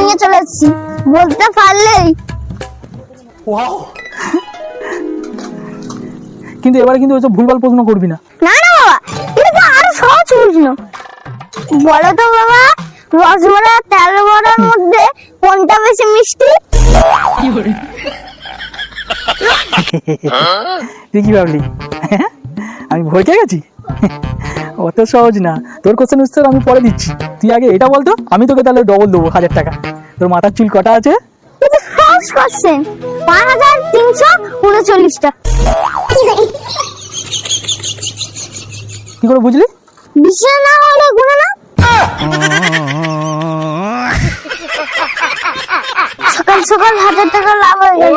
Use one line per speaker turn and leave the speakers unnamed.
নিয়ে চলে এসেছি। বলতে পারলেই।
কিন্তু এবারে কিন্তু ওইসব ভুলভাল প্রশ্ন করবি না।
না না বাবা এটা তো আরও সহজ প্রশ্ন। বলো তো বাবা আর তেল বড়ার মধ্যে কোনটা বেশি মিষ্টি?
তুই কি ভাবলি? আমি ভয় গেছি? অত সহজ না। তোর কোশ্চেন উত্তর আমি পরে দিচ্ছি। তুই আগে এটা বলতো আমি তোকে তাহলে ডবল দেবো হাজার টাকা। তোর মাথার চুল কটা আছে?
এটা কোশ্চেন পাঁচ হাজার তিনশো উনচল্লিশটা।
কি করে বুঝলি?
হলে গুলো না? সকাল সকাল হাজার টাকা লাভ হয়ে গেল।